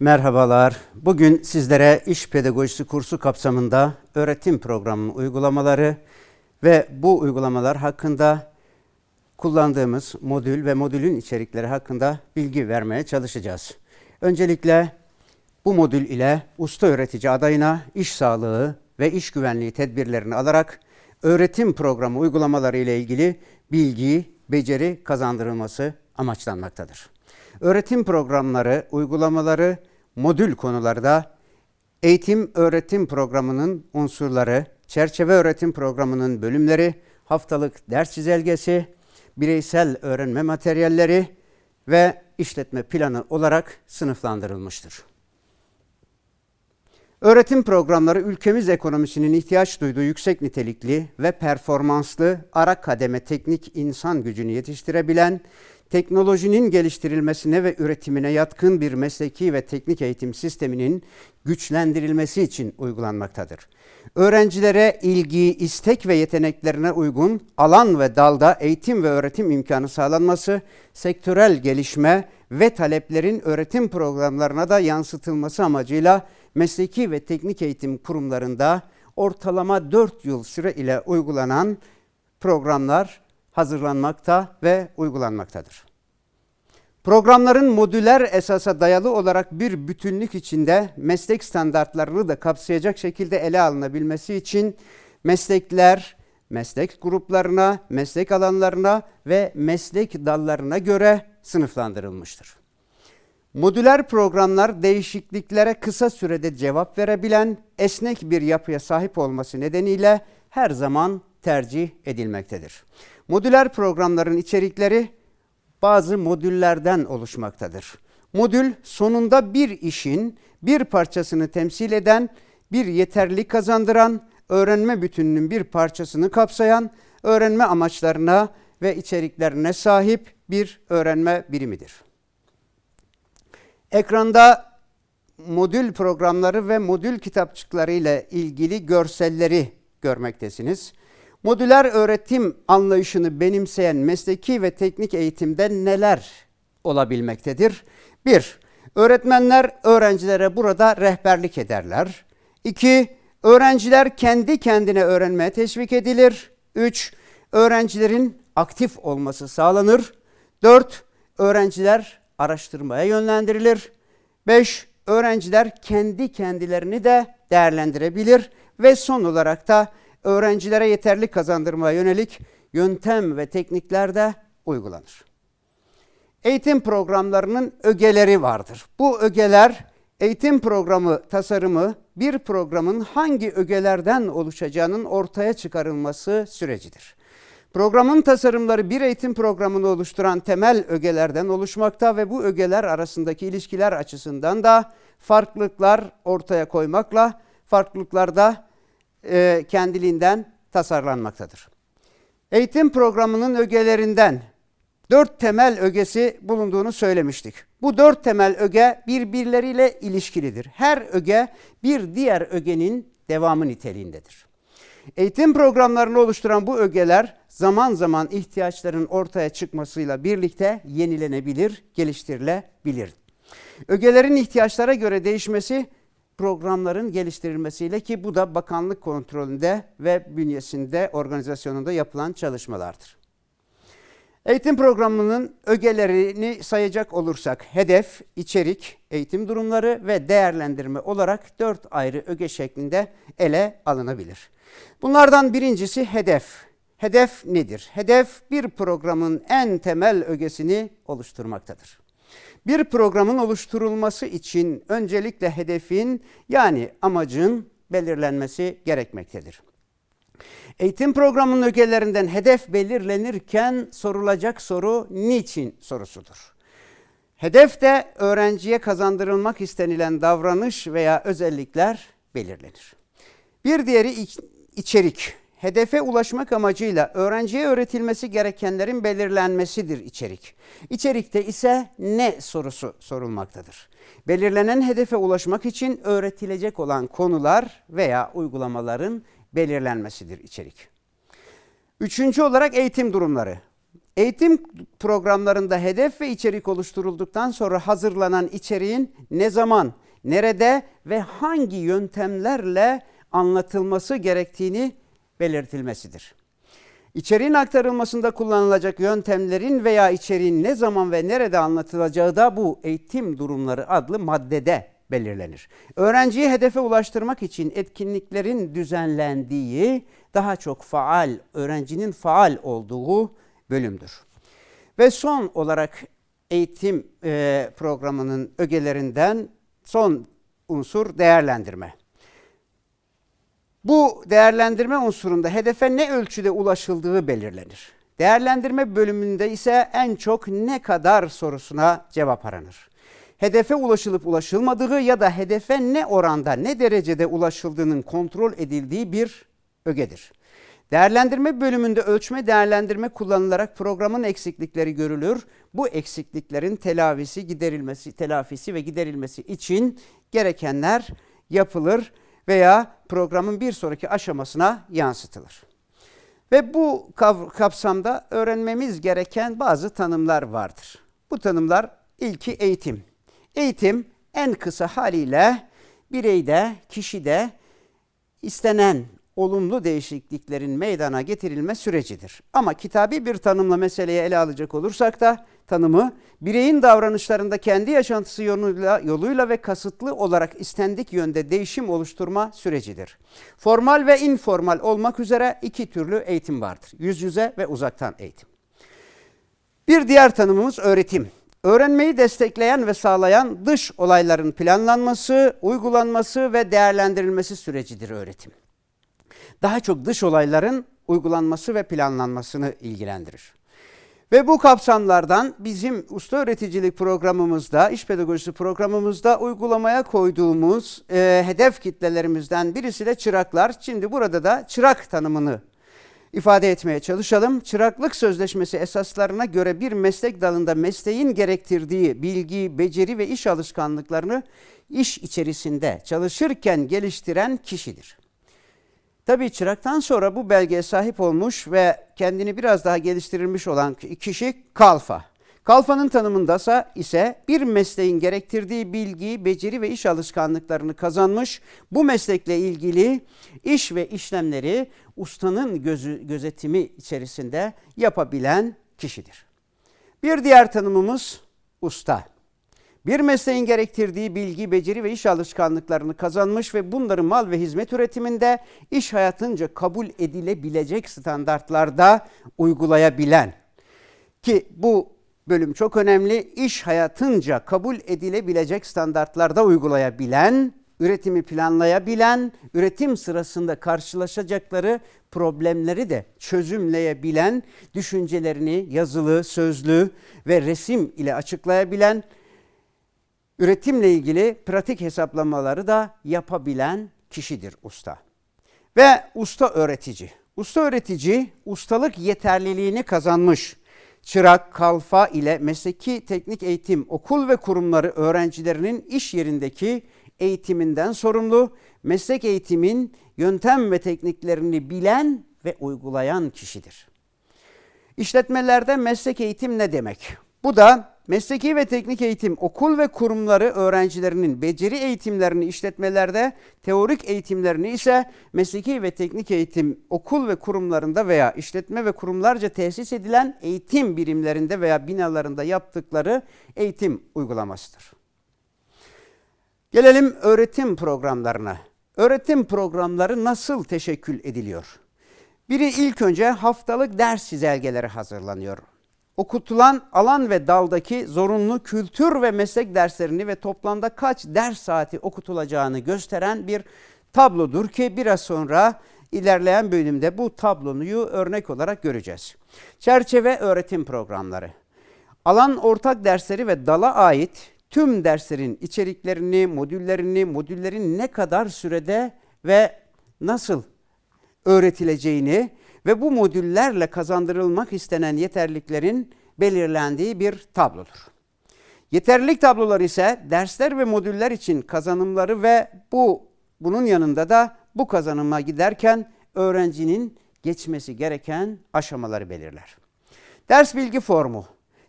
Merhabalar. Bugün sizlere iş pedagojisi kursu kapsamında öğretim programının uygulamaları ve bu uygulamalar hakkında kullandığımız modül ve modülün içerikleri hakkında bilgi vermeye çalışacağız. Öncelikle bu modül ile usta öğretici adayına iş sağlığı ve iş güvenliği tedbirlerini alarak öğretim programı uygulamaları ile ilgili bilgi, beceri kazandırılması amaçlanmaktadır. Öğretim programları, uygulamaları, modül konuları da eğitim öğretim programının unsurları, çerçeve öğretim programının bölümleri, haftalık ders çizelgesi, bireysel öğrenme materyalleri ve işletme planı olarak sınıflandırılmıştır. Öğretim programları ülkemiz ekonomisinin ihtiyaç duyduğu yüksek nitelikli ve performanslı ara kademe teknik insan gücünü yetiştirebilen, teknolojinin geliştirilmesine ve üretimine yatkın bir mesleki ve teknik eğitim sisteminin güçlendirilmesi için uygulanmaktadır. Öğrencilere ilgi, istek ve yeteneklerine uygun alan ve dalda eğitim ve öğretim imkanı sağlanması, sektörel gelişme ve taleplerin öğretim programlarına da yansıtılması amacıyla mesleki ve teknik eğitim kurumlarında ortalama 4 yıl süre ile uygulanan programlar hazırlanmakta ve uygulanmaktadır. Programların modüler esasa dayalı olarak bir bütünlük içinde meslek standartlarını da kapsayacak şekilde ele alınabilmesi için meslekler, meslek gruplarına, meslek alanlarına ve meslek dallarına göre sınıflandırılmıştır. Modüler programlar değişikliklere kısa sürede cevap verebilen esnek bir yapıya sahip olması nedeniyle her zaman tercih edilmektedir. Modüler programların içerikleri bazı modüllerden oluşmaktadır. Modül sonunda bir işin bir parçasını temsil eden, bir yeterlilik kazandıran, öğrenme bütününün bir parçasını kapsayan, öğrenme amaçlarına ve içeriklerine sahip bir öğrenme birimidir. Ekranda modül programları ve modül kitapçıkları ile ilgili görselleri görmektesiniz. Modüler öğretim anlayışını benimseyen mesleki ve teknik eğitimde neler olabilmektedir? 1. Öğretmenler öğrencilere burada rehberlik ederler. 2. Öğrenciler kendi kendine öğrenmeye teşvik edilir. 3. Öğrencilerin aktif olması sağlanır. 4. Öğrenciler araştırmaya yönlendirilir. 5. Öğrenciler kendi kendilerini de değerlendirebilir ve son olarak da öğrencilere yeterli kazandırmaya yönelik yöntem ve teknikler de uygulanır. Eğitim programlarının ögeleri vardır. Bu ögeler eğitim programı tasarımı bir programın hangi ögelerden oluşacağının ortaya çıkarılması sürecidir. Programın tasarımları bir eğitim programını oluşturan temel ögelerden oluşmakta ve bu ögeler arasındaki ilişkiler açısından da farklılıklar ortaya koymakla farklılıklarda e, kendiliğinden tasarlanmaktadır. Eğitim programının ögelerinden dört temel ögesi bulunduğunu söylemiştik. Bu dört temel öge birbirleriyle ilişkilidir. Her öge bir diğer ögenin devamı niteliğindedir. Eğitim programlarını oluşturan bu ögeler zaman zaman ihtiyaçların ortaya çıkmasıyla birlikte yenilenebilir, geliştirilebilir. Ögelerin ihtiyaçlara göre değişmesi programların geliştirilmesiyle ki bu da bakanlık kontrolünde ve bünyesinde organizasyonunda yapılan çalışmalardır. Eğitim programının ögelerini sayacak olursak hedef, içerik, eğitim durumları ve değerlendirme olarak dört ayrı öge şeklinde ele alınabilir. Bunlardan birincisi hedef. Hedef nedir? Hedef bir programın en temel ögesini oluşturmaktadır. Bir programın oluşturulması için öncelikle hedefin yani amacın belirlenmesi gerekmektedir. Eğitim programının ögelerinden hedef belirlenirken sorulacak soru niçin sorusudur. Hedef de öğrenciye kazandırılmak istenilen davranış veya özellikler belirlenir. Bir diğeri içerik. Hedefe ulaşmak amacıyla öğrenciye öğretilmesi gerekenlerin belirlenmesidir içerik. İçerikte ise ne sorusu sorulmaktadır. Belirlenen hedefe ulaşmak için öğretilecek olan konular veya uygulamaların belirlenmesidir içerik. Üçüncü olarak eğitim durumları. Eğitim programlarında hedef ve içerik oluşturulduktan sonra hazırlanan içeriğin ne zaman, nerede ve hangi yöntemlerle anlatılması gerektiğini belirtilmesidir. İçeriğin aktarılmasında kullanılacak yöntemlerin veya içeriğin ne zaman ve nerede anlatılacağı da bu eğitim durumları adlı maddede belirlenir. Öğrenciyi hedefe ulaştırmak için etkinliklerin düzenlendiği, daha çok faal, öğrencinin faal olduğu bölümdür. Ve son olarak eğitim e, programının ögelerinden son unsur değerlendirme. Bu değerlendirme unsurunda hedefe ne ölçüde ulaşıldığı belirlenir. Değerlendirme bölümünde ise en çok ne kadar sorusuna cevap aranır. Hedefe ulaşılıp ulaşılmadığı ya da hedefe ne oranda, ne derecede ulaşıldığının kontrol edildiği bir ögedir. Değerlendirme bölümünde ölçme değerlendirme kullanılarak programın eksiklikleri görülür. Bu eksikliklerin telafisi, giderilmesi, telafisi ve giderilmesi için gerekenler yapılır veya programın bir sonraki aşamasına yansıtılır. Ve bu kapsamda öğrenmemiz gereken bazı tanımlar vardır. Bu tanımlar ilki eğitim. Eğitim en kısa haliyle bireyde, kişide istenen olumlu değişikliklerin meydana getirilme sürecidir. Ama kitabi bir tanımla meseleye ele alacak olursak da tanımı bireyin davranışlarında kendi yaşantısı yoluyla, yoluyla ve kasıtlı olarak istendik yönde değişim oluşturma sürecidir. Formal ve informal olmak üzere iki türlü eğitim vardır. Yüz yüze ve uzaktan eğitim. Bir diğer tanımımız öğretim. Öğrenmeyi destekleyen ve sağlayan dış olayların planlanması, uygulanması ve değerlendirilmesi sürecidir öğretim daha çok dış olayların uygulanması ve planlanmasını ilgilendirir. Ve bu kapsamlardan bizim usta öğreticilik programımızda, iş pedagojisi programımızda uygulamaya koyduğumuz e, hedef kitlelerimizden birisi de çıraklar. Şimdi burada da çırak tanımını ifade etmeye çalışalım. Çıraklık sözleşmesi esaslarına göre bir meslek dalında mesleğin gerektirdiği bilgi, beceri ve iş alışkanlıklarını iş içerisinde çalışırken geliştiren kişidir. Tabii çıraktan sonra bu belgeye sahip olmuş ve kendini biraz daha geliştirilmiş olan kişi kalfa. Kalfanın tanımında ise bir mesleğin gerektirdiği bilgi, beceri ve iş alışkanlıklarını kazanmış, bu meslekle ilgili iş ve işlemleri ustanın gözü, gözetimi içerisinde yapabilen kişidir. Bir diğer tanımımız usta. Bir mesleğin gerektirdiği bilgi, beceri ve iş alışkanlıklarını kazanmış ve bunları mal ve hizmet üretiminde iş hayatınca kabul edilebilecek standartlarda uygulayabilen ki bu bölüm çok önemli. İş hayatınca kabul edilebilecek standartlarda uygulayabilen, üretimi planlayabilen, üretim sırasında karşılaşacakları problemleri de çözümleyebilen, düşüncelerini yazılı, sözlü ve resim ile açıklayabilen üretimle ilgili pratik hesaplamaları da yapabilen kişidir usta. Ve usta öğretici. Usta öğretici ustalık yeterliliğini kazanmış. Çırak, kalfa ile mesleki teknik eğitim okul ve kurumları öğrencilerinin iş yerindeki eğitiminden sorumlu, meslek eğitimin yöntem ve tekniklerini bilen ve uygulayan kişidir. İşletmelerde meslek eğitim ne demek? Bu da Mesleki ve teknik eğitim okul ve kurumları öğrencilerinin beceri eğitimlerini işletmelerde, teorik eğitimlerini ise mesleki ve teknik eğitim okul ve kurumlarında veya işletme ve kurumlarca tesis edilen eğitim birimlerinde veya binalarında yaptıkları eğitim uygulamasıdır. Gelelim öğretim programlarına. Öğretim programları nasıl teşekkül ediliyor? Biri ilk önce haftalık ders çizelgeleri hazırlanıyor okutulan alan ve daldaki zorunlu kültür ve meslek derslerini ve toplamda kaç ders saati okutulacağını gösteren bir tablodur ki biraz sonra ilerleyen bölümde bu tabloyu örnek olarak göreceğiz. Çerçeve öğretim programları. Alan ortak dersleri ve dala ait tüm derslerin içeriklerini, modüllerini, modüllerin ne kadar sürede ve nasıl öğretileceğini ve bu modüllerle kazandırılmak istenen yeterliklerin belirlendiği bir tablodur. Yeterlilik tabloları ise dersler ve modüller için kazanımları ve bu bunun yanında da bu kazanıma giderken öğrencinin geçmesi gereken aşamaları belirler. Ders bilgi formu.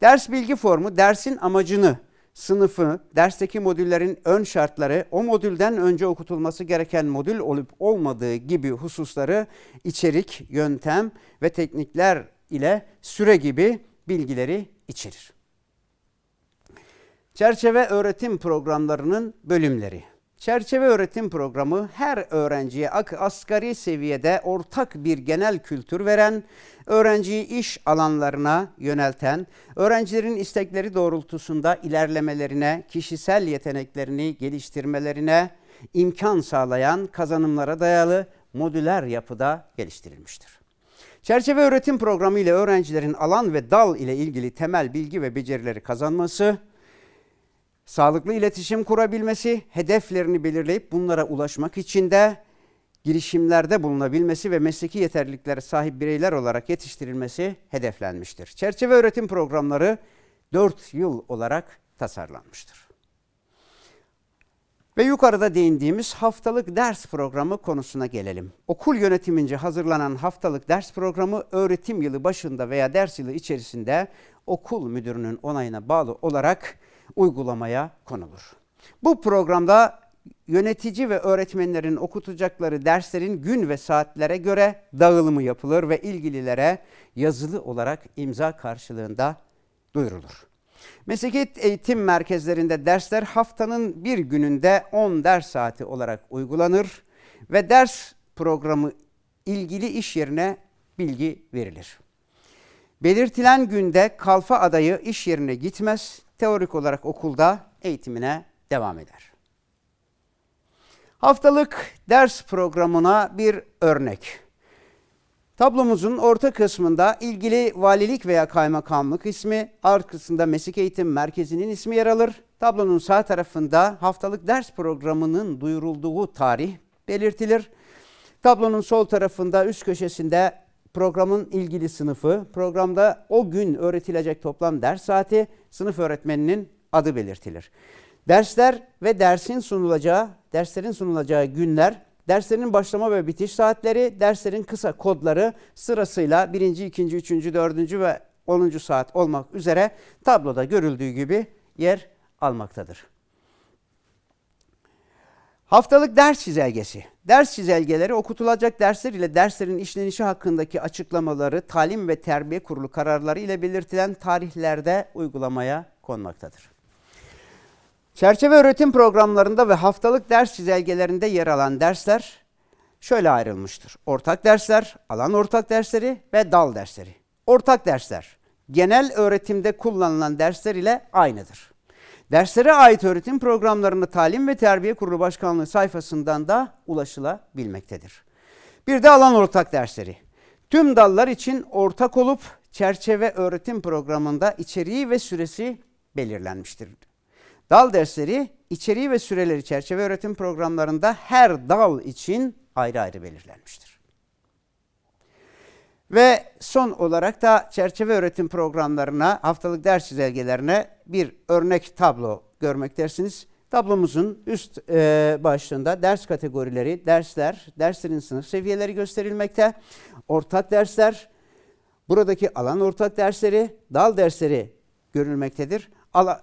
Ders bilgi formu dersin amacını, sınıfı, dersteki modüllerin ön şartları, o modülden önce okutulması gereken modül olup olmadığı gibi hususları içerik, yöntem ve teknikler ile süre gibi bilgileri içerir. Çerçeve öğretim programlarının bölümleri. Çerçeve öğretim programı her öğrenciye asgari seviyede ortak bir genel kültür veren, öğrenciyi iş alanlarına yönelten, öğrencilerin istekleri doğrultusunda ilerlemelerine, kişisel yeteneklerini geliştirmelerine imkan sağlayan kazanımlara dayalı modüler yapıda geliştirilmiştir. Çerçeve öğretim programı ile öğrencilerin alan ve dal ile ilgili temel bilgi ve becerileri kazanması, sağlıklı iletişim kurabilmesi, hedeflerini belirleyip bunlara ulaşmak için de girişimlerde bulunabilmesi ve mesleki yeterliliklere sahip bireyler olarak yetiştirilmesi hedeflenmiştir. Çerçeve öğretim programları 4 yıl olarak tasarlanmıştır. Ve yukarıda değindiğimiz haftalık ders programı konusuna gelelim. Okul yönetimince hazırlanan haftalık ders programı öğretim yılı başında veya ders yılı içerisinde okul müdürünün onayına bağlı olarak uygulamaya konulur. Bu programda yönetici ve öğretmenlerin okutacakları derslerin gün ve saatlere göre dağılımı yapılır ve ilgililere yazılı olarak imza karşılığında duyurulur. Mesleki eğitim merkezlerinde dersler haftanın bir gününde 10 ders saati olarak uygulanır ve ders programı ilgili iş yerine bilgi verilir. Belirtilen günde kalfa adayı iş yerine gitmez, teorik olarak okulda eğitimine devam eder. Haftalık ders programına bir örnek. Tablomuzun orta kısmında ilgili valilik veya kaymakamlık ismi, arkasında meslek eğitim merkezinin ismi yer alır. Tablonun sağ tarafında haftalık ders programının duyurulduğu tarih belirtilir. Tablonun sol tarafında üst köşesinde programın ilgili sınıfı, programda o gün öğretilecek toplam ders saati, sınıf öğretmeninin adı belirtilir. Dersler ve dersin sunulacağı, derslerin sunulacağı günler, derslerin başlama ve bitiş saatleri, derslerin kısa kodları sırasıyla 1. 2. 3. 4. ve 10. saat olmak üzere tabloda görüldüğü gibi yer almaktadır. Haftalık ders çizelgesi. Ders çizelgeleri okutulacak dersler ile derslerin işlenişi hakkındaki açıklamaları Talim ve Terbiye Kurulu kararları ile belirtilen tarihlerde uygulamaya konmaktadır. Çerçeve öğretim programlarında ve haftalık ders çizelgelerinde yer alan dersler şöyle ayrılmıştır. Ortak dersler, alan ortak dersleri ve dal dersleri. Ortak dersler genel öğretimde kullanılan dersler ile aynıdır. Derslere ait öğretim programlarını Talim ve Terbiye Kurulu Başkanlığı sayfasından da ulaşılabilmektedir. Bir de alan ortak dersleri. Tüm dallar için ortak olup çerçeve öğretim programında içeriği ve süresi belirlenmiştir. Dal dersleri içeriği ve süreleri çerçeve öğretim programlarında her dal için ayrı ayrı belirlenmiştir. Ve son olarak da çerçeve öğretim programlarına, haftalık ders çizelgelerine bir örnek tablo görmektersiniz. Tablomuzun üst e, başlığında ders kategorileri, dersler, derslerin sınıf seviyeleri gösterilmekte. Ortak dersler, buradaki alan ortak dersleri, dal dersleri görülmektedir. Ala,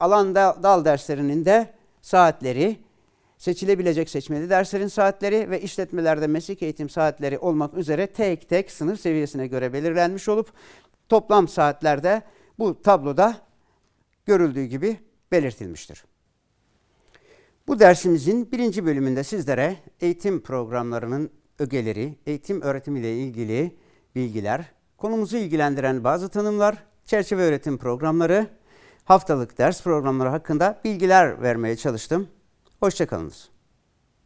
alan dal, derslerinin de saatleri, seçilebilecek seçmeli derslerin saatleri ve işletmelerde meslek eğitim saatleri olmak üzere tek tek sınıf seviyesine göre belirlenmiş olup toplam saatlerde bu tabloda görüldüğü gibi belirtilmiştir. Bu dersimizin birinci bölümünde sizlere eğitim programlarının ögeleri, eğitim öğretimiyle ilgili bilgiler, konumuzu ilgilendiren bazı tanımlar, çerçeve öğretim programları, haftalık ders programları hakkında bilgiler vermeye çalıştım. Hoşçakalınız.